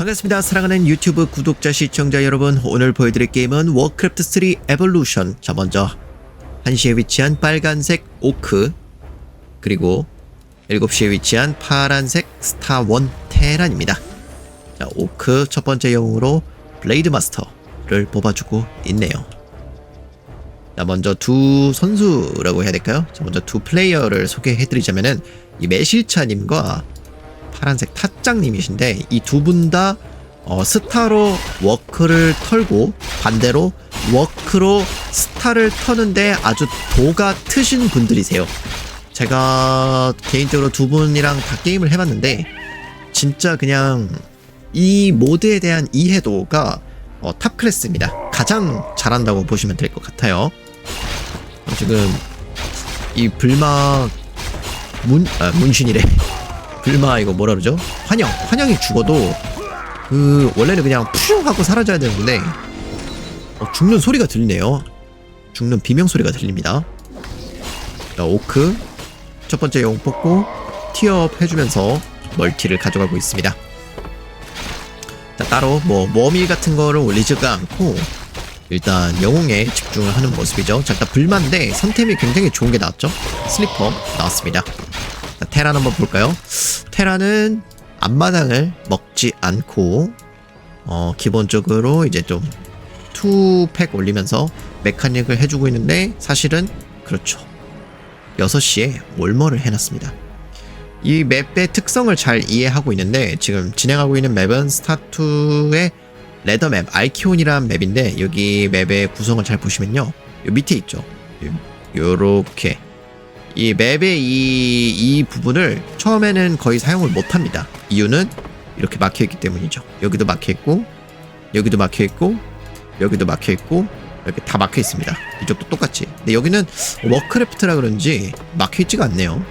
반갑습니다. 사랑하는 유튜브 구독자 시청자 여러분. 오늘 보여드릴 게임은 워크래프트 3 에볼루션. 자, 먼저 1시에 위치한 빨간색 오크 그리고 7시에 위치한 파란색 스타원 테란입니다. 자, 오크 첫 번째 영웅으로 블레이드 마스터를 뽑아주고 있네요. 자, 먼저 두 선수라고 해야 될까요? 자, 먼저 두 플레이어를 소개해드리자면은 이 매실차님과 파란색 타짱님이신데 이 두 분 다 어, 스타로 워크를 털고 반대로 워크로 스타를 터는데 아주 도가 트신 분들이세요. 제가 개인적으로 두 분이랑 다 게임을 해봤는데 진짜 그냥 이 모드에 대한 이해도가 어, 탑 클래스입니다. 가장 잘한다고 보시면 될 것 같아요. 어, 지금 이 불막 문 아, 문신이래. 불마 이거 뭐라 그러죠? 환영 환영이 죽어도 그 원래는 그냥 푸슝 하고 사라져야 되는데 어, 죽는 소리가 들리네요. 죽는 비명 소리가 들립니다. 자 오크 첫 번째 영웅 뽑고 티어업 해주면서 멀티를 가져가고 있습니다. 자, 따로 뭐 머미 같은 거를 올리지가 않고 일단 영웅에 집중을 하는 모습이죠. 자, 일단 불만데 선템이 굉장히 좋은 게 나왔죠. 슬리퍼 나왔습니다. 자, 테란 한번 볼까요? 테란은 앞마당을 먹지 않고 어, 기본적으로 이제 좀 투팩 올리면서 메카닉을 해주고 있는데 사실은 그렇죠. 6시에 올머를 해놨습니다. 이 맵의 특성을 잘 이해하고 있는데 지금 진행하고 있는 맵은 스타2의 레더맵 알키온이라는 맵인데 여기 맵의 구성을 잘 보시면요. 요 밑에 있죠. 요- 요렇게 이 맵의 이, 이 부분을 처음에는 거의 사용을 못합니다. 이유는 이렇게 막혀있기 때문이죠. 여기도 막혀있고 여기도 막혀있고 여기도 막혀있고 이렇게 다 막혀있습니다. 이쪽도 똑같이. 근데 여기는 워크래프트라 그런지 막혀있지가 않네요.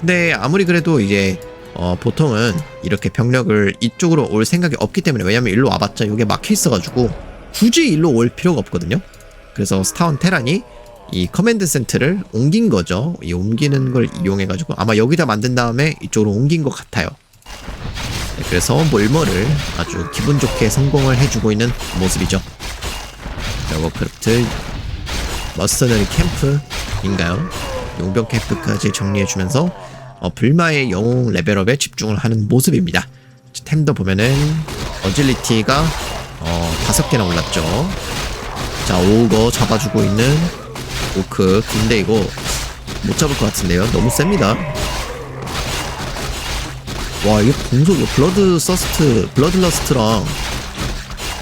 근데 아무리 그래도 이제 어, 보통은 이렇게 병력을 이쪽으로 올 생각이 없기 때문에 왜냐면 일로 와봤자 여기 막혀 있어가지고 굳이 일로 올 필요가 없거든요. 그래서 스타원 테란이 이 커맨드 센터를 옮긴 거죠. 이 옮기는 걸 이용해가지고 아마 여기다 만든 다음에 이쪽으로 옮긴 것 같아요. 네, 그래서 몰머를 아주 기분 좋게 성공을 해주고 있는 모습이죠. 자, 워크래프트 머스너리 캠프인가요? 용병 캠프까지 정리해주면서 어, 불마의 영웅 레벨업에 집중을 하는 모습입니다. 템도 보면은 어질리티가 어, 다섯 개나 올랐죠. 자 오거 잡아주고 있는 오크 근데 이거 못 잡을 것 같은데요. 너무 셉니다. 와 이게 공속 블러드 서스트 블러드 러스트랑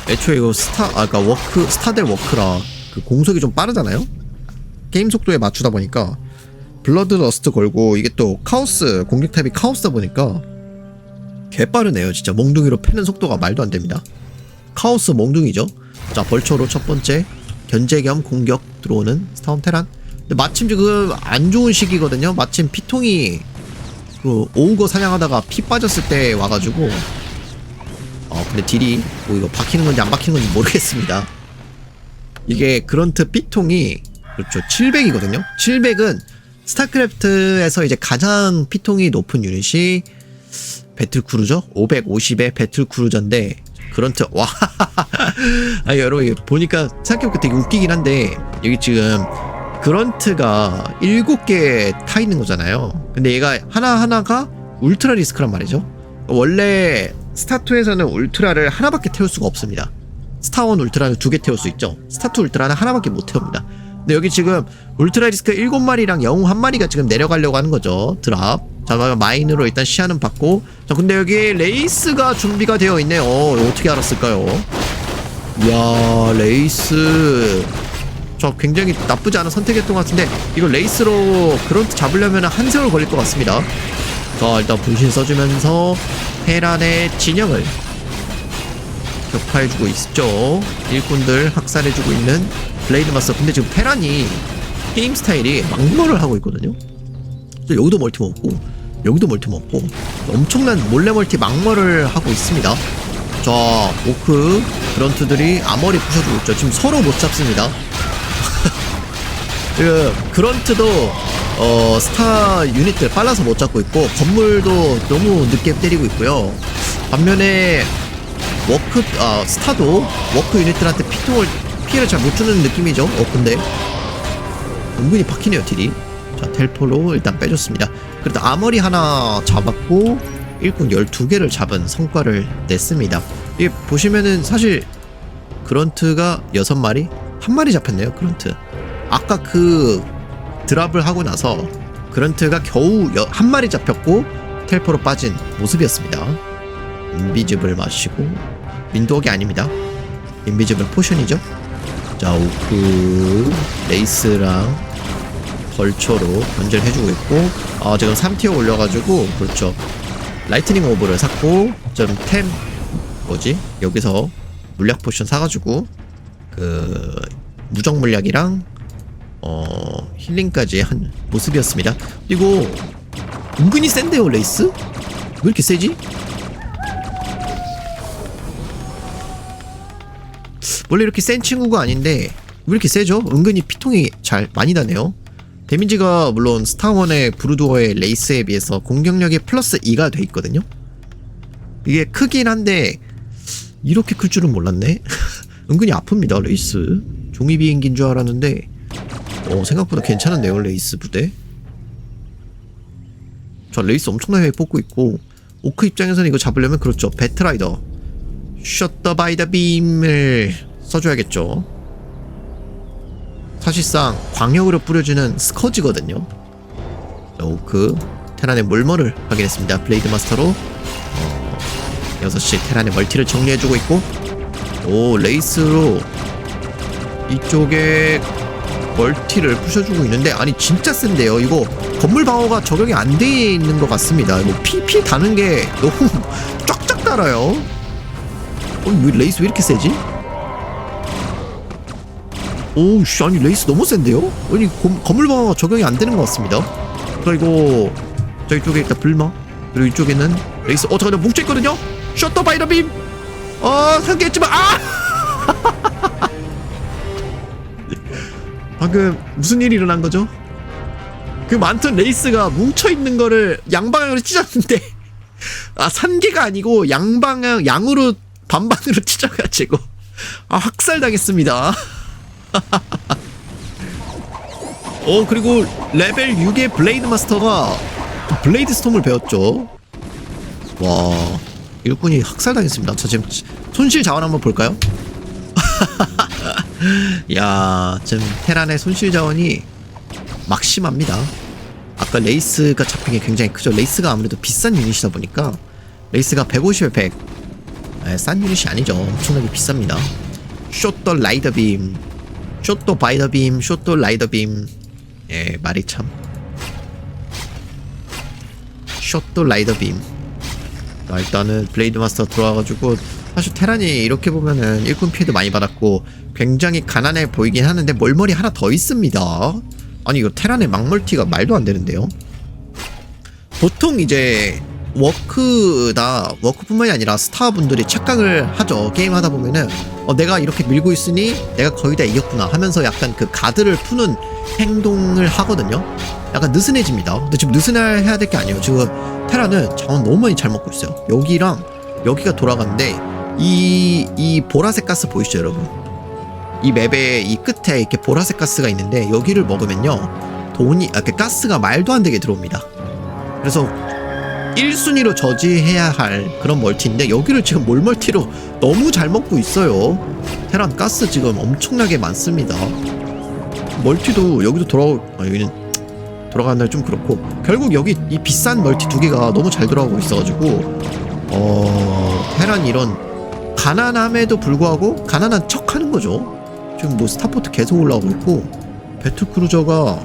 애초에 이거 스타 아까 워크 스타델 워크라 그 공속이 좀 빠르잖아요. 게임 속도에 맞추다 보니까 블러드 러스트 걸고 이게 또 카오스 공격 탑이 카오스다 보니까 개 빠르네요 진짜 몽둥이로 패는 속도가 말도 안 됩니다 카오스 몽둥이죠 자 벌초로 첫 번째 견제 겸 공격 들어오는 스타운 테란. 근데 마침 지금 안 좋은 시기거든요. 마침 피통이 그 오우거 사냥하다가 피 빠졌을 때 와가지고. 어 근데 딜이 뭐 이거 박히는 건지 안 박히는 건지 모르겠습니다. 이게 그런트 피통이 그렇죠. 700이거든요. 700은 스타크래프트에서 이제 가장 피통이 높은 유닛이 배틀 크루저 550의 배틀 크루저인데 그런트 와 아, 여러분 보니까 생각해보니까 되게 웃기긴 한데 여기 지금 그런트가 7개 타 있는 거잖아요 근데 얘가 하나하나가 울트라 리스크란 말이죠 원래 스타2에서는 울트라를 하나밖에 태울 수가 없습니다 스타1 울트라는 두 개 태울 수 있죠 스타2 울트라는 하나밖에 못 태웁니다 근데 여기 지금 울트라 리스크 7마리랑 영웅 1마리가 지금 내려가려고 하는 거죠. 드랍. 자, 마인으로 일단 시야는 받고. 자, 근데 여기 레이스가 준비가 되어 있네요. 어떻게 알았을까요? 이야, 레이스. 저 굉장히 나쁘지 않은 선택이었던 것 같은데, 이거 레이스로 그런트 잡으려면 한 세월 걸릴 것 같습니다. 자, 일단 분신 써주면서 테란의 진영을 격파해주고 있죠. 일꾼들 학살해주고 있는 블레이드 마스터. 근데 지금 테란이 게임 스타일이 막머를 하고 있거든요. 여기도 멀티 먹고, 여기도 멀티 먹고, 엄청난 몰래 멀티 막머를 하고 있습니다. 자, 오크, 그런트들이 아머리 부셔주고 있죠. 지금 서로 못 잡습니다. 지금 그런트도 어, 스타 유닛들 빨라서 못 잡고 있고 건물도 너무 늦게 때리고 있고요. 반면에 워크 아 스타도 워크 유닛들한테 피통을 피해를 잘 못 주는 느낌이죠. 어 근데 은근히 박히네요 딜이. 자 텔포로 일단 빼줬습니다. 그래도 아머리 하나 잡았고 일꾼 12개를 잡은 성과를 냈습니다. 이게 보시면은 사실 그런트가 6마리? 한 마리 잡혔네요 그런트. 아까 그 드랍을 하고 나서 그런트가 겨우 여- 한 마리 잡혔고 텔포로 빠진 모습이었습니다. 인비지블 마시고 윈도우기 아닙니다. 인비지블 포션이죠. 자 오크 레이스랑 벌초로 견제해주고 있고 아 지금 3티어 올려가지고 그렇죠 라이트닝 오브를 샀고 좀 템 뭐지 여기서 물약 포션 사가지고 그 무적 물약이랑 어 힐링까지 한 모습이었습니다 그리고 은근히 센데요 레이스 왜 이렇게 세지? 원래 이렇게 센 친구가 아닌데 왜 이렇게 세죠? 은근히 피통이 잘 많이 나네요. 데미지가 물론 스타원의 브루도어의 레이스에 비해서 공격력이 플러스 2가 돼 있거든요. 이게 크긴 한데 이렇게 클 줄은 몰랐네. 은근히 아픕니다 레이스. 종이 비행기인 줄 알았는데 어, 생각보다 괜찮은데요 레이스 부대. 저 레이스 엄청나게 뽑고 있고 오크 입장에서는 이거 잡으려면 그렇죠 배트라이더 셔터 바이 더 빔을 써줘야겠죠. 사실상 광역으로 뿌려주는 스커지거든요. 자, 오크 테란의 몰머를 확인했습니다. 블레이드 마스터로 어, 6시 테란의 멀티를 정리해주고 있고 오 레이스로 이쪽에 멀티를 부셔주고 있는데 아니 진짜 센데요. 이거 건물 방어가 적용이 안 돼 있는 것 같습니다. 이거 PP 다는 게 너무 쫙쫙 달아요. 어, 왜 레이스 왜 이렇게 세지? 오우 씨 아니 레이스 너무 센데요? 아니 고- 건물 방어가 적용이 안 되는 것 같습니다 그리고 저기 쪽에 일단 불마 그리고 이쪽에는 레이스 어 잠깐만 뭉쳐있거든요? 셔터 바이더 빔! 어 상기했지만 아! 방금 무슨 일이 일어난 거죠? 그 많던 레이스가 뭉쳐있는 거를 양방향으로 찢었는데 아 산개가 아니고 양방향 양으로 반반으로 찢어가지고 아 학살당했습니다 어 그리고 레벨 6의 블레이드 마스터가 블레이드 스톰을 배웠죠. 와 일꾼이 학살당했습니다. 저 지금 손실 자원 한번 볼까요? 야 지금 테란의 손실 자원이 막심합니다. 아까 레이스가 잡힌 게 굉장히 크죠. 레이스가 아무래도 비싼 유닛이다 보니까 레이스가 150에 100 에, 싼 유닛이 아니죠. 엄청나게 비쌉니다. 쇼더 라이더 빔 쇼또 바이더 빔, 쇼또 라이더 빔. 예, 말이 참. 쇼또 라이더 빔. 자, 일단은 블레이드 마스터 들어와가지고 사실 테란이 이렇게 보면은 일꾼 피해도 많이 받았고 굉장히 가난해 보이긴 하는데 멀머리 하나 더 있습니다. 아니 이거 테란의 막멀티가 말도 안 되는데요. 보통 이제 워크다 워크뿐만이 아니라 스타 분들이 착각을 하죠 게임 하다 보면은 어, 내가 이렇게 밀고 있으니 내가 거의 다 이겼구나 하면서 약간 그 가드를 푸는 행동을 하거든요. 약간 느슨해집니다. 근데 지금 느슨해야 될 게 아니에요. 지금 테라는 자원 너무 많이 잘 먹고 있어요. 여기랑 여기가 돌아가는데 이, 이 보라색 가스 보이시죠 여러분? 이 맵의 이 끝에 이렇게 보라색 가스가 있는데 여기를 먹으면요 돈이 아, 그 가스가 말도 안 되게 들어옵니다. 그래서 1순위로 저지해야 할 그런 멀티인데 여기를 지금 몰멀티로 너무 잘 먹고 있어요. 테란 가스 지금 엄청나게 많습니다. 멀티도 여기도 돌아오 아 여기는 돌아가는 날 좀 그렇고. 결국 여기 이 비싼 멀티 두 개가 너무 잘 돌아오고 있어가지고 어 테란 이런 가난함에도 불구하고 가난한 척 하는 거죠. 지금 뭐 스타포트 계속 올라오고 있고 배틀크루저가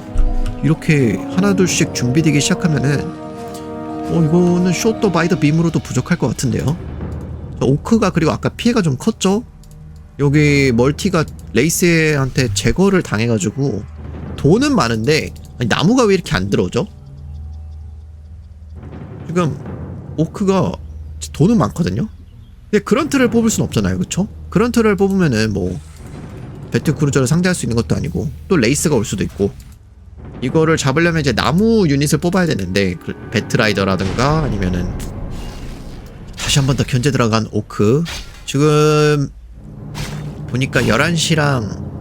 이렇게 하나 둘씩 준비되기 시작하면은 어 이거는 쇼또 바이더 빔으로도 부족할 것 같은데요. 자, 오크가 그리고 아까 피해가 좀 컸죠? 여기 멀티가 레이스한테 제거를 당해가지고 돈은 많은데 아니, 나무가 왜 이렇게 안 들어오죠? 지금 오크가 돈은 많거든요? 근데 그런트를 뽑을 순 없잖아요 그쵸? 그런트를 뽑으면은 뭐 배틀 크루저를 상대할 수 있는 것도 아니고 또 레이스가 올 수도 있고 이거를 잡으려면 이제 나무 유닛을 뽑아야 되는데 그 배트라이더라든가 아니면은 다시 한 번 더 견제 들어간 오크. 지금 보니까 11시랑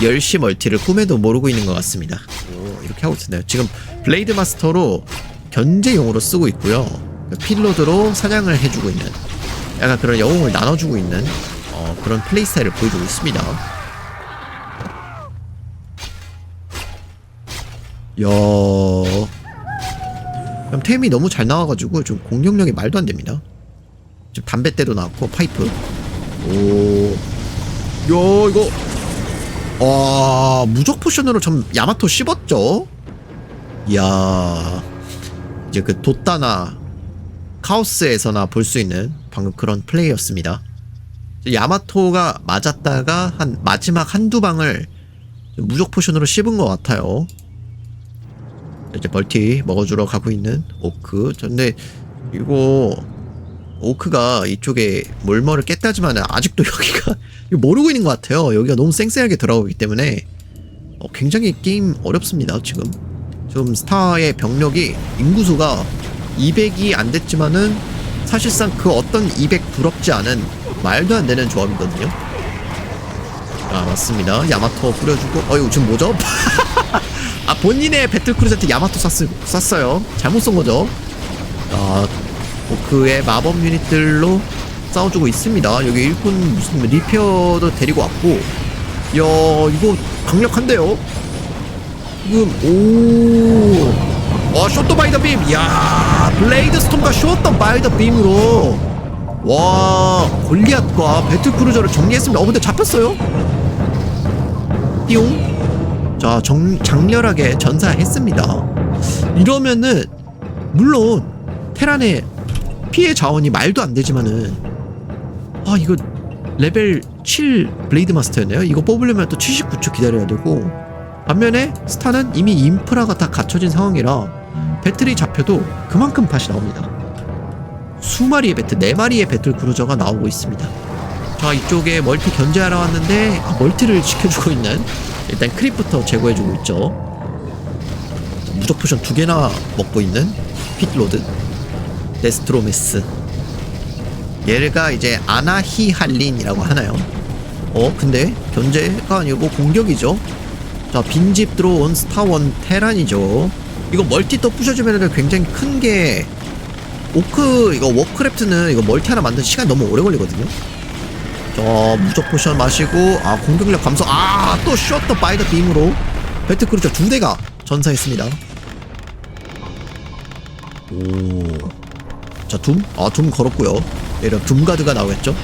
10시 멀티를 꿈에도 모르고 있는 것 같습니다. 오, 이렇게 하고 있었네요. 지금 블레이드 마스터로 견제용으로 쓰고 있고요. 필로드로 사냥을 해주고 있는 약간 그런 영웅을 나눠주고 있는 어, 그런 플레이 스타일을 보여주고 있습니다 야 그럼 템이 너무 잘 나와가지고 좀 공격력이 말도 안 됩니다. 지금 담뱃대도 나왔고 파이프. 오, 야 이거 와 무적 포션으로 좀 야마토 씹었죠. 이야 이제 그 돛다나 카오스에서나 볼 수 있는 방금 그런 플레이였습니다. 야마토가 맞았다가 한 마지막 한두 방을 무적 포션으로 씹은 것 같아요. 이제 멀티 먹어주러 가고 있는 오크. 근데 이거 오크가 이쪽에 몰머를 깼다지만 아직도 여기가 모르고 있는 것 같아요. 여기가 너무 쌩쌩하게 들어가기 때문에 어, 굉장히 게임 어렵습니다. 지금 지금 스타의 병력이 인구수가 200이 안 됐지만은 사실상 그 어떤 200 부럽지 않은 말도 안 되는 조합이거든요. 아 맞습니다. 야마토 뿌려주고 어이구 지금 뭐죠? 아 본인의 배틀크루제트 야마토 쐈, 쐈어요. 잘못 쏜 거죠. 아 그의 마법 유닛들로 싸워주고 있습니다. 여기 일꾼 무슨 리페어도 데리고 왔고. 야 이거 강력한데요? 지금 오와 쇼터 바이 더 빔. 야 블레이드 스톰과 쇼터 바이 더 빔으로. 와 골리앗과 배틀크루저를 정리했습니다. 어 근데 잡혔어요? 띠용 자, 정, 장렬하게 전사했습니다. 이러면은, 물론, 테란의 피해 자원이 말도 안 되지만은, 아, 이거, 레벨 7 블레이드 마스터였네요. 이거 뽑으려면 또 79초 기다려야 되고, 반면에, 스타는 이미 인프라가 다 갖춰진 상황이라, 배틀이 잡혀도 그만큼 팟이 나옵니다. 수마리의 배틀, 네마리의 배틀 크루저가 나오고 있습니다. 자, 이쪽에 멀티 견제하러 왔는데, 아, 멀티를 지켜주고 있는, 일단 크립부터 제거해주고 있죠. 무적 포션 두 개나 먹고 있는 핏로드, 데스트로메스. 얘가 이제 아나히할린이라고 하나요? 어, 근데 견제가 아니고 공격이죠. 자, 빈집 들어온 스타원 테란이죠. 이거 멀티 또 부셔주면 굉장히 큰 게 오크 이거 워크래프트는 이거 멀티 하나 만드는 시간이 너무 오래 걸리거든요. 자 무적 포션 마시고 아 공격력 감소. 아또 셔터 바이더 빔으로. 배트크루저 두 대가 전사했습니다. 오 자 둠 아 둠 걸었고요. 얘는 둠가드가 나오겠죠?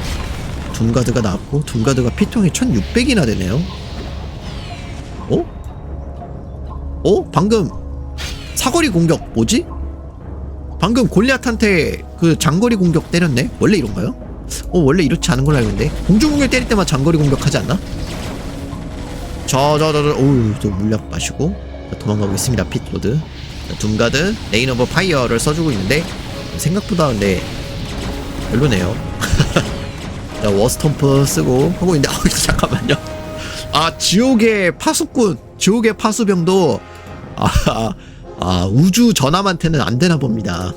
둠가드가 나왔고 둠가드가 피통이 1600이나 되네요. 어? 어? 방금 사거리 공격 뭐지? 방금 골리앗한테 그 장거리 공격 때렸네? 원래 이런가요? 어 원래 이렇지 않은 걸로 알고 있는데. 공중 공격 때릴 때만 장거리 공격하지 않나? 저 저저 오우 또 물약 마시고. 자, 도망가고 있습니다 핏로드. 자, 둠가드 레인 오브 파이어를 써주고 있는데. 생각보다 근데 별로네요. 자 워스톰프 쓰고 하고 있는데. 아 잠깐만요. 아 지옥의 파수꾼. 지옥의 파수병도 아, 아 우주 전함한테는 안 되나 봅니다.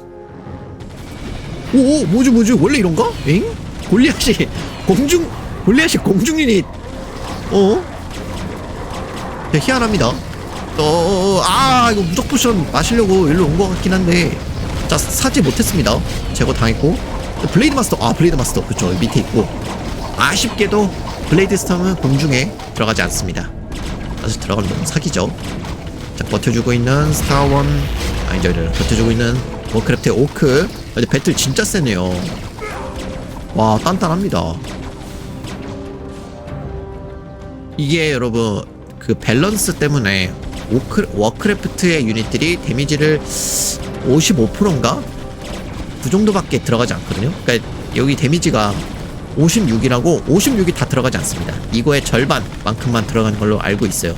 오, 뭐지, 뭐지? 원래 이런가? 엥? 골리앗이 공중, 골리앗이 공중 유닛. 어? 되게 희한합니다. 어, 아, 이거 무적 포션 마시려고 일로 온 것 같긴 한데. 자, 사지 못했습니다. 제거 당했고. 블레이드 마스터, 아, 블레이드 마스터. 그쵸, 밑에 있고. 아쉽게도 블레이드 스톰은 공중에 들어가지 않습니다. 아직 들어가면 너무 사기죠. 자, 버텨주고 있는 스타원, 아니죠, 버텨주고 있는 워크래프트의 오크. 근데 배틀 진짜 세네요. 와, 단단합니다. 이게 여러분, 그 밸런스 때문에 오크, 워크래프트의 유닛들이 데미지를 55%인가? 그 정도밖에 들어가지 않거든요. 그러니까 여기 데미지가 56이라고 56이 다 들어가지 않습니다. 이거의 절반만큼만 들어가는 걸로 알고 있어요.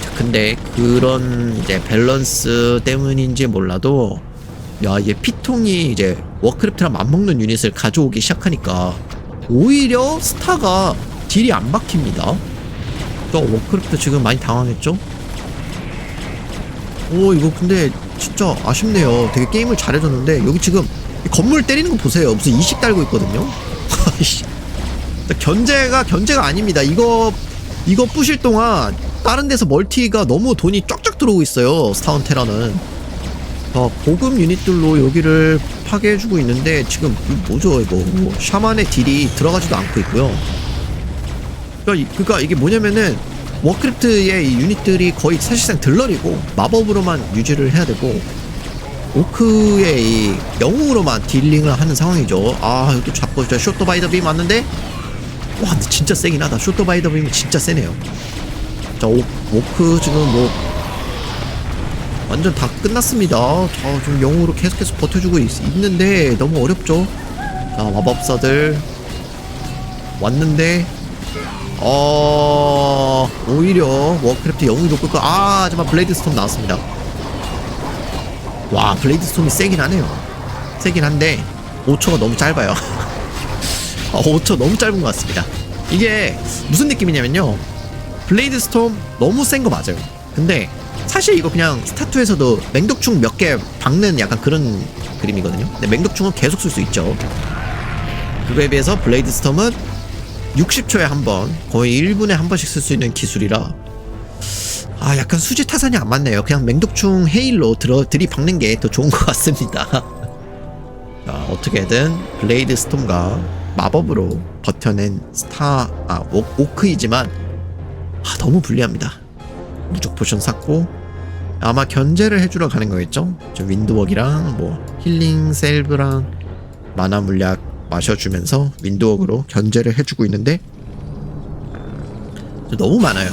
자, 근데 그런 이제 밸런스 때문인지 몰라도 야, 얘 피통이 이제 워크래프트랑 맞먹는 유닛을 가져오기 시작하니까 오히려 스타가 딜이 안 박힙니다. 또 워크래프트 지금 많이 당황했죠? 오, 이거 근데 진짜 아쉽네요. 되게 게임을 잘해줬는데 여기 지금 이 건물 때리는 거 보세요. 무슨 이식 달고 있거든요. 견제가 견제가 아닙니다. 이거 이거 부실 동안 다른 데서 멀티가 너무 돈이 쫙쫙 들어오고 있어요. 스타운 테라는. 어, 고급 유닛들로 여기를 파괴해주고 있는데 지금 뭐죠 이거 뭐 샤만의 딜이 들어가지도 않고 있고요. 그러니까, 이- 그러니까 이게 뭐냐면은 워크래프트의 이 유닛들이 거의 사실상 들러리고 마법으로만 유지를 해야 되고 오크의 이 영웅으로만 딜링을 하는 상황이죠. 아 이것도 잡고 저 쇼터 바이 더 빔 왔는데 와 진짜 세긴 하다. 쇼터 바이 더 빔이 진짜 세네요. 자 오, 오크 지금 뭐 완전 다 끝났습니다. 자 지금 영웅으로 계속해서 버텨주고 있, 있는데 너무 어렵죠. 자 마법사들 왔는데 어 오히려 워크래프트 영웅이 높을 거. 아 하지만 블레이드 스톰 나왔습니다. 와 블레이드 스톰이 세긴 하네요. 세긴 한데 5초가 너무 짧아요. 아, 5초 너무 짧은 것 같습니다. 이게 무슨 느낌이냐면요. 블레이드 스톰 너무 센 거 맞아요. 근데 사실 이거 그냥 스타투에서도 맹독충 몇 개 박는 약간 그런 그림이거든요. 근데 맹독충은 계속 쓸 수 있죠. 그거에 비해서 블레이드 스톰은 60초에 한 번, 거의 1분에 한 번씩 쓸 수 있는 기술이라 아 약간 수지 타산이 안 맞네요. 그냥 맹독충 헤일로 들어 들이박는 게 더 좋은 것 같습니다. 자 어떻게든 블레이드 스톰과 마법으로 버텨낸 스타 아 오, 오크이지만 아, 너무 불리합니다. 무적 포션 샀고 아마 견제를 해주러 가는 거겠죠? 저 윈드웍이랑 뭐 힐링 셀브랑 마나 물약 마셔주면서 윈드웍으로 견제를 해주고 있는데 저 너무 많아요.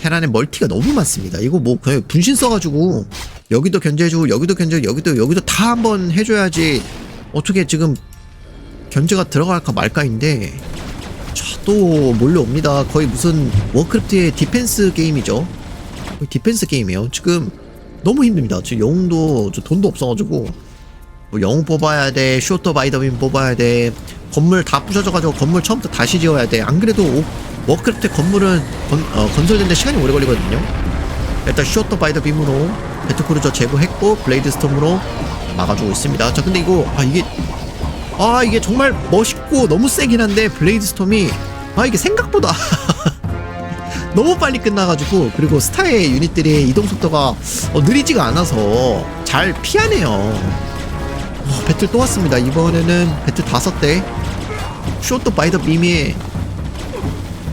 테란의 멀티가 너무 많습니다. 이거 뭐 그냥 분신 써가지고 여기도 견제해주고 여기도 견제 여기도 여기도 다 한번 해줘야지 어떻게 지금 견제가 들어갈까 말까인데 자, 또 몰려옵니다. 거의 무슨 워크래프트의 디펜스 게임이죠. 디펜스 게임이에요. 지금 너무 힘듭니다. 지금 영웅도 저 돈도 없어가지고 뭐 영웅 뽑아야 돼, 쇼터 바이더빈 뽑아야 돼, 건물 다 부셔져가지고 건물 처음부터 다시 지어야 돼. 안 그래도 오- 워크래프트 건물은 건, 어, 건설되는데 시간이 오래 걸리거든요. 일단 쇼터 바이더빔으로 배트크루저 제거했고 블레이드 스톰으로 막아주고 있습니다. 자, 근데 이거 아 이게 아 이게 정말 멋있고 너무 세긴 한데 블레이드 스톰이 아 이게 생각보다 너무 빨리 끝나가지고 그리고 스타의 유닛들의 이동 속도가 어, 느리지가 않아서 잘 피하네요. 어, 배틀 또 왔습니다. 이번에는 배틀 다섯 대 쇼트 바이더 빔이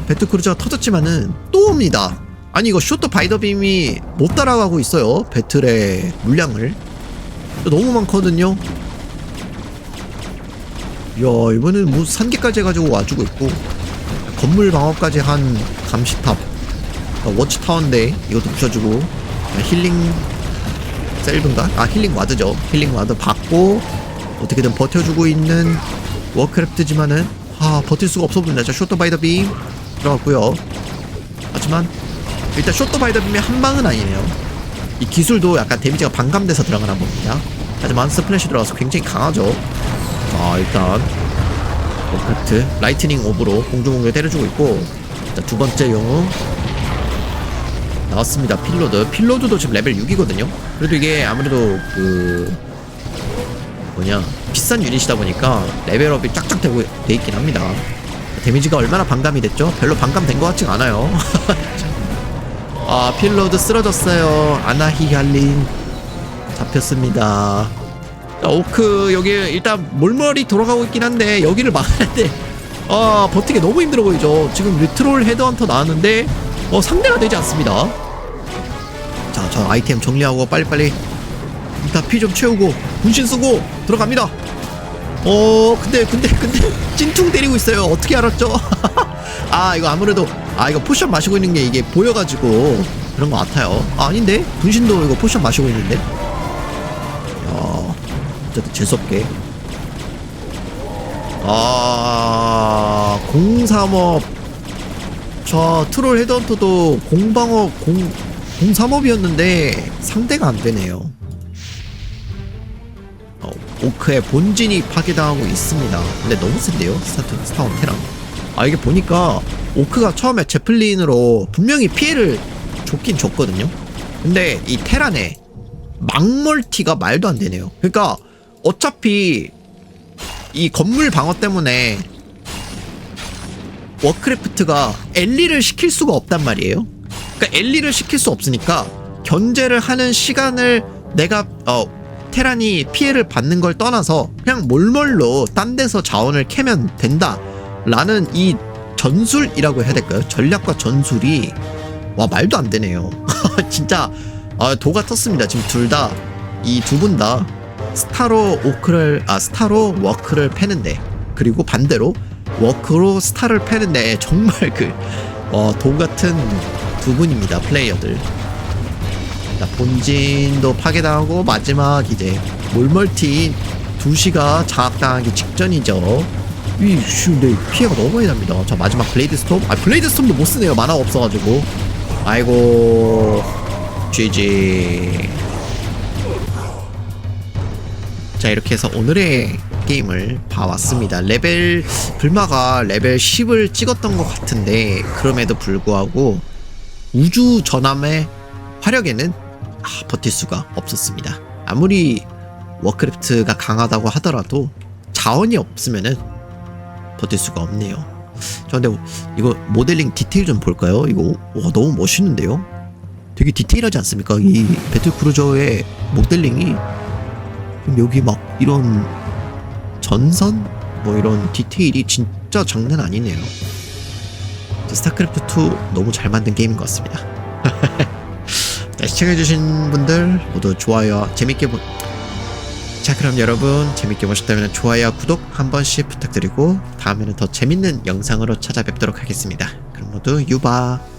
배틀 크루저가 터졌지만은 또 옵니다. 아니 이거 쇼트 바이더 빔이 못 따라가고 있어요. 배틀의 물량을 너무 많거든요. 이야 이번에는 뭐 산계까지 해가지고 와주고 있고 건물 방어까지 한 감시탑. 아, 워치타워인데 이것도 부셔주고 아, 힐링 셀브인가? 아 힐링 와드죠. 힐링 와드 받고 어떻게든 버텨주고 있는 워크래프트지만은 아 버틸 수가 없어 보인다. 자 쇼터 바이 더 빔 들어갔고요. 하지만 일단 쇼터 바이 더 빔의 한 방은 아니네요. 이 기술도 약간 데미지가 반감돼서 들어가나 봅니다. 하지만 스플래시 들어가서 굉장히 강하죠. 아 일단 워크래프트 라이트닝 오브로 공중공격 때려주고 있고 자, 두 번째 영웅 나왔습니다. 필로드. 필로드도 지금 레벨 6이거든요. 그래도 이게 아무래도 그 뭐냐 비싼 유닛이다 보니까 레벨업이 쫙쫙 되고 돼 있긴 합니다. 데미지가 얼마나 반감이 됐죠? 별로 반감된 것 같지가 않아요. 아 필로드 쓰러졌어요. 아나히 갈린 잡혔습니다. 자, 오크 여기 일단 몰몰이 돌아가고 있긴 한데 여기를 막아야 돼. 아 버티기 너무 힘들어 보이죠. 지금 리트롤 헤드헌터 나왔는데 어 상대가 되지 않습니다. 자, 저 아이템 정리하고 빨리빨리 일단 피 좀 채우고 분신 쓰고 들어갑니다. 어 근데 근데 근데 찐퉁 때리고 있어요. 어떻게 알았죠? 아 이거 아무래도 아 이거 포션 마시고 있는 게 이게 보여가지고 그런 것 같아요. 아, 아닌데 분신도 이거 포션 마시고 있는데. 어, 어쨌든 재수없게. 아, 공삼업. 저 트롤 헤드헌터도 공방업, 공, 공삼업이었는데 상대가 안 되네요. 어, 오크의 본진이 파괴당하고 있습니다. 근데 너무 센데요? 스타트, 스타원 테랑. 아, 이게 보니까 오크가 처음에 제플린으로 분명히 피해를 좋긴 좋거든요. 근데 이 테란의 막멀티가 말도 안 되네요. 그러니까 어차피 이 건물 방어 때문에 워크래프트가 엘리를 시킬 수가 없단 말이에요. 그러니까 엘리를 시킬 수 없으니까 견제를 하는 시간을 내가 어 테란이 피해를 받는 걸 떠나서 그냥 몰몰로 딴 데서 자원을 캐면 된다라는 이 전술이라고 해야 될까요? 전략과 전술이 와 말도 안 되네요. 진짜 아, 도가 텄습니다. 지금 둘 다 이 두 분다 스타로 오크를 아 스타로 워크를 패는데 그리고 반대로 워크로 스타를 패는데 정말 그어도 같은 두 분입니다 플레이어들. 자, 본진도 파괴당하고 마지막 이제 몰멀티 2시가 장악당하기 직전이죠. 이, 슈, 네, 피해가 너무 많이 납니다. 자, 마지막 블레이드 스톰. 아, 블레이드 스톰도 못 쓰네요. 만화가 없어가지고. 아이고, GG. 자, 이렇게 해서 오늘의 게임을 봐왔습니다. 레벨, 불마가 레벨 10을 찍었던 것 같은데, 그럼에도 불구하고, 우주 전함의 화력에는 아, 버틸 수가 없었습니다. 아무리 워크래프트가 강하다고 하더라도 자원이 없으면은 버틸 수가 없네요. 저 근데 이거 모델링 디테일 좀 볼까요? 이거 와, 너무 멋있는데요? 되게 디테일하지 않습니까? 이 배틀크루저의 모델링이 여기 막 이런 전선 뭐 이런 디테일이 진짜 장난 아니네요. 스타크래프트 2 너무 잘 만든 게임인 것 같습니다. 자, 시청해주신 분들 모두 좋아요 재밌게 보... 자 그럼 여러분 재밌게 보셨다면 좋아요 구독 한 번씩 부탁드리고 다음에는 더 재밌는 영상으로 찾아뵙도록 하겠습니다. 그럼 모두 유바